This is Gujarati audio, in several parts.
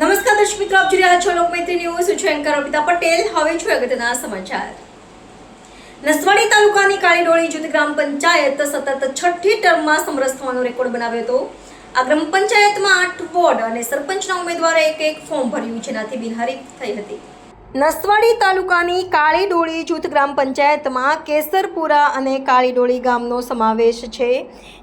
નમસ્કાર દર્શક મિત્રો, આપ જોઈ રહ્યા છો લોકમૈત્રી ન્યૂઝ. છું એન્કર અર્પિતા પટેલ. હવે છું અગત્યના સમાચાર. નસવાડી તાલુકાની કાળીડોળી જૂથ ગ્રામ પંચાયત સતત છઠ્ઠી ટર્મમાં સમરસ થવાનો રેકોર્ડ બનાવ્યો હતો. આ ગ્રામ પંચાયતમાં આઠ વોર્ડ અને સરપંચના ઉમેદવારે એક એક ફોર્મ ભર્યું, જેનાથી બિનહરીફ થઈ હતી. નસવાડી તાલુકાની કાળીડોળી જૂથ ગ્રામ પંચાયતમાં કેસરપુરા અને કાળીડોળી ગામનો સમાવેશ છે.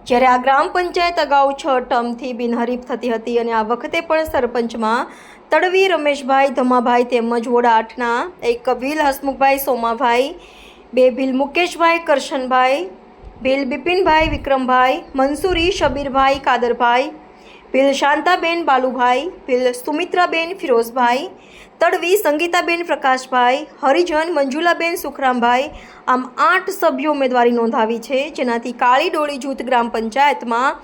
જ્યારે આ ગ્રામ પંચાયત અગાઉ છ ટર્મથી બિનહરીફ થતી હતી અને આ વખતે પણ સરપંચમાં તડવી રમેશભાઈ ધમાભાઈ તેમજ વોડા આઠના એક ભીલ હસમુખભાઈ સોમાભાઈ, બે ભીલ મુકેશભાઈ કરશનભાઈ, ભીલ બિપિનભાઈ વિક્રમભાઈ, મંસૂરી શબીરભાઈ કાદરભાઈ ભીલ શાંતાબેન બાલુભાઈ ભીલ સુમિત્રાબેન ફિરોઝભાઈ, તડવી સંગીતાબેન પ્રકાશભાઈ, હરિજન મંજુલાબેન સુખરામભાઈ, આમ આઠ સભ્યો ઉમેદવારી નોંધાવી છે, જેનાથી કાળી ડોળી જૂથ ગ્રામ પંચાયતમાં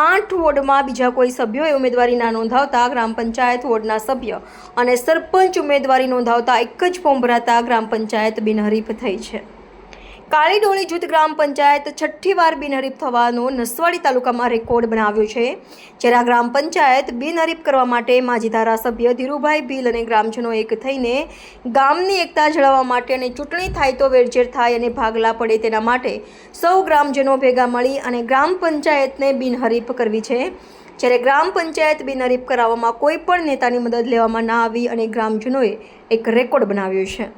આઠ વોર્ડમાં બીજા કોઈ સભ્યોએ ઉમેદવારી ના નોંધાવતા ગ્રામ પંચાયત વોર્ડના સભ્ય અને સરપંચ ઉમેદવારી નોંધાવતા એક જ ફોર્મ ભરાતા ગ્રામ પંચાયત બિનહરીફ થઈ છે. કાળીડોળી જૂથ ગ્રામ પંચાયત છઠ્ઠી વાર બિનહરીફ થવાનો નસવાડી તાલુકામાં રેકોર્ડ બનાવ્યો છે. જ્યારે આ ગ્રામ પંચાયત બિનહરીફ કરવા માટે માજી ધારાસભ્ય ધીરુભાઈ ભીલ અને ગ્રામજનો એક થઈને ગામની એકતા જળવવા માટે અને ચૂંટણી થાય તો વેરઝેર થાય અને ભાગલા પડે તેના માટે સૌ ગ્રામજનો ભેગા મળી અને ગ્રામ પંચાયતને બિનહરીફ કરવી છે. જ્યારે ગ્રામ પંચાયત બિનહરીફ કરાવવામાં કોઈ પણ નેતાની મદદ લેવામાં ના આવી અને ગ્રામજનોએ એક રેકોર્ડ બનાવ્યો છે.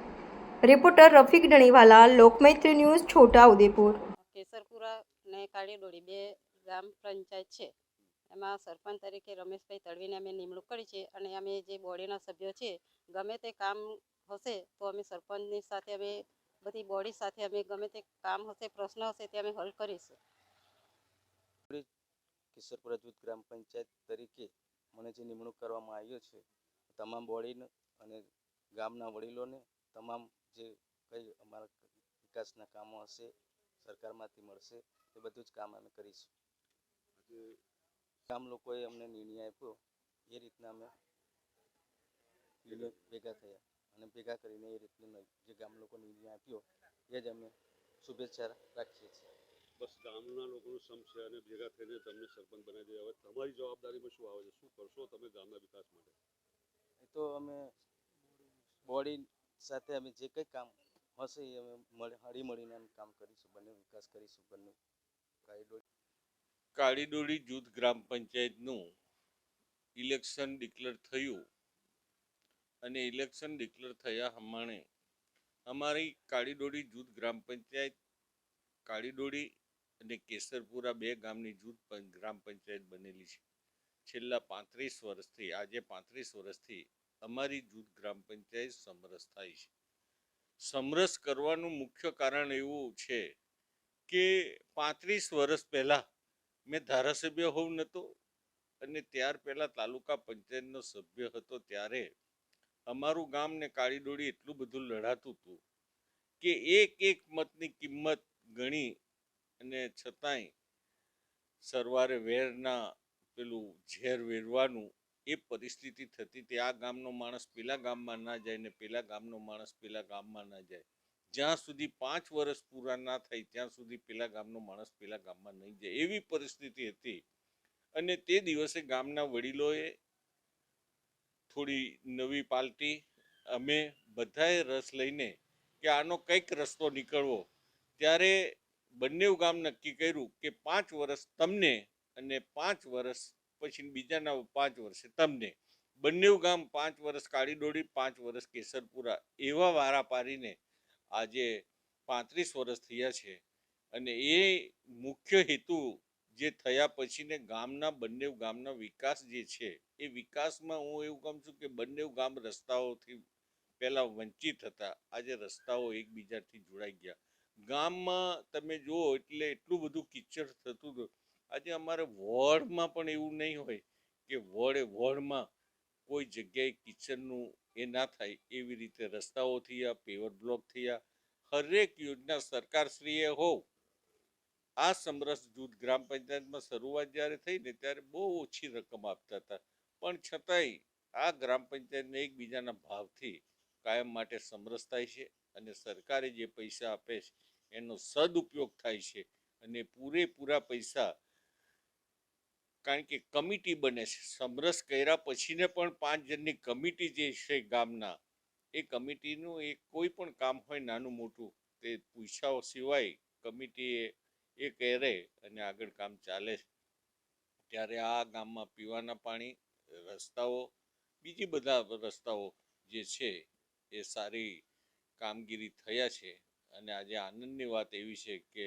Reporter Rafiq Daniwala Lokmaitri news Chhota Udepur. Kesarpura ને કાળીડોળી બે ગ્રામ પંચાયત છે. એમાં સરપંચ તરીકે રમેશભાઈ તડવીને અમે નિમણૂક કરી છે અને અમે જે બોડીના સભ્યો છે ગમે તે કામ હશે તો અમે સરપંચની સાથે અમે બધી બોડી સાથે અમે ગમે તે કામ હશે પ્રશ્ન હશે તે અમે હલ કરીશું. કિશોરપુરા જૂથ ગ્રામ પંચાયત તરીકે મને જે નિમણૂક કરવામાં આવ્યો છે તમામ બોડીને અને ગામના વડીલોને તમામ જે કંઈ અમારા વિકાસના કામો હશે સરકારમાંથી મળશે એ બધું જ કામ અમે કરીશું. ગામ લોકોએ અમને નિર્ણય આપ્યો એ રીતના અમે ભેગા થયા. અને ભેગા કરીને એ રીતનું જે ગામ લોકો નિર્ણય આપ્યો એ જ અમે શુભેચ્છા રાખીએ છીએ. બસ ગામના લોકોનું સમ છે અને ભેગા થઈને તમને સરપંચ બનાવી દે હવે તમારી જવાબદારીમાં શું આવે છે? શું કરશો તમે ગામના વિકાસ માટે? એ તો અમે બોડી સાથે અમે જે કંઈ કામ હશે એ અમે હળી મળીને અમે કામ કરીશું, બંને વિકાસ કરીશું, બંને કાળીડોળી જૂથ ગ્રામ પંચાયતનું ઇલેક્શન ડિક્લેર થયું અને ઇલેક્શન ડિક્લેર થયા પ્રમાણે અમારી કાળીડોળી જૂથ ગ્રામ પંચાયત, કાળીડોળી અને કેસરપુરા બે ગામની જૂથ ગ્રામ પંચાયત બનેલી છે. છેલ્લા પાંત્રીસ વર્ષથી, આજે પાંત્રીસ વર્ષથી અમારી જૂથ ગ્રામ પંચાયત સમરસ થાય છે. સમરસ કરવાનું મુખ્ય કારણ એવું છે કે પાંત્રીસ વર્ષ પહેલાં મેં ધારાસભ્ય હોવ નહોતો અને ત્યાર પહેલાં તાલુકા પંચાયતનો સભ્ય હતો ત્યારે અમારું ગામ ને કાળીડોળી એટલું બધું લડાતું હતું કે એક એક મતની કિંમત ગણી અને છતાંય સરવારે વેરના પેલું ઝેર વેરવાનું એ પરિસ્થિતિ થતી તે આ ગામનો માણસ પેલા ગામમાં ના જાય ને પેલા ગામનો માણસ પેલા ગામમાં ના જાય. જ્યાં સુધી પાંચ વર્ષ પૂરા ના થાય, ત્યાં સુધી પેલા ગામનો માણસ પેલા ગામમાં નહીં જાય. એવી પરિસ્થિતિ હતી. અને તે દિવસે ગામના વડીલોએ થોડી નવી પાલટી, અમે બધાએ રસ લઈને કે આનો કંઈક રસ્તો નીકળવો. ત્યારે બંને ગામ નક્કી કર્યું કે પાંચ વર્ષ તમને અને પાંચ વર્ષ પછી બીજાના પાંચ વર્ષે. તમને બંને ગામ પાંચ વર્ષ કાળી દોડી પાંચ વર્ષ, કેસરપુરા એવા વારા પારીને આજે પાંત્રીસ વર્ષ થયા છે. અને એ મુખ્ય હેતુ જે થયા પછીને ગામના બંને ગામના વિકાસ જે છે, એ વિકાસમાં હું એવું કહું છું કે બંને ગામ રસ્તાઓથી પહેલાં વંચિત હતા. આજે રસ્તાઓ એકબીજાથી જોડાઈ ગયા. ગામમાં તમે જુઓ એટલે એટલું બધું કિચડ થતું હતું આજે અમારે વોર્ડમાં પણ એવું નહીં હોય કે વોર્ડે વોર્ડમાં કોઈ જગ્યાએ કિચનનું એ ના થાય એવી રીતે રસ્તાઓ થયા પેવર બ્લોક થયા. હરેક યોજના સરકારશ્રીએ હોવ આ સમરસ જૂથ ગ્રામ પંચાયતમાં શરૂઆત જ્યારે થઈ ને ત્યારે બહુ ઓછી રકમ આપતા હતા. પણ છતાંય આ ગ્રામ પંચાયતને એકબીજાના ભાવથી કાયમ માટે સમરસ થાય છે અને સરકારે જે પૈસા આપે છે એનો સદુપયોગ થાય છે અને પૂરેપૂરા પૈસા કારણ કે કમિટી બને છે. સમરસ કર્યા પછીને પણ પાંચ જણની કમિટી જે છે ગામના, એ કમિટીનું એ કોઈ પણ કામ હોય નાનું મોટું, તે પૂછાઓ સિવાય કમિટી એ કરે અને આગળ કામ ચાલે છે. ત્યારે આ ગામમાં પીવાના પાણી, રસ્તાઓ, બીજી બધા રસ્તાઓ જે છે, એ સારી કામગીરી થયા છે. અને આજે આનંદની વાત એવી છે કે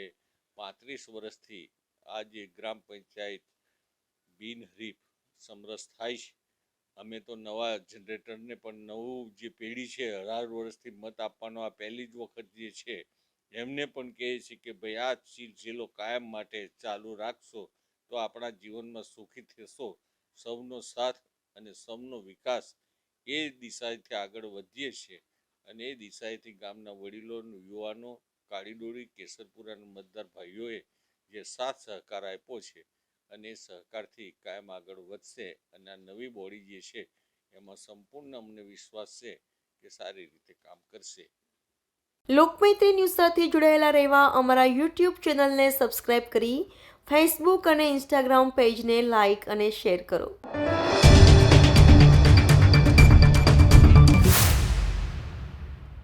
પાંત્રીસ વર્ષથી આ જે ગ્રામ પંચાયત બિનહરીફ સમરસ થાય છે. અમે તો નવા જનરેટરને પણ નવું જે પેઢી છે અઢાર વર્ષથી મત આપવાનો આ પહેલી જ વખત જે છે, એમને પણ કહે છે કે ભાઈ આ સિલસિલો કાયમ માટે ચાલુ રાખશો તો આપણા જીવનમાં સુખી થશો. સૌનો સાથ અને સૌનો વિકાસ એ દિશાએથી આગળ વધીએ છીએ અને એ દિશાએથી ગામના વડીલો યુવાનો કાળીડોળી કેસરપુરાના મતદાર ભાઈઓએ જે સાથ સહકાર આપ્યો છે અને સહકારથી કાયમ આગળ વધશે અને આ નવી બોડી જે છે, એમાં સંપૂર્ણ અમને વિશ્વાસ છે કે સારી રીતે કામ કરશે. લોકમૈત્રી ન્યૂઝ સાથે જોડાયેલા રહેવા અમારા યુટ્યુબ ચેનલને સબસ્ક્રાઇબ કરી, ફેસબુક અને ઇન્સ્ટાગ્રામ પેજને લાઇક અને શેર કરો.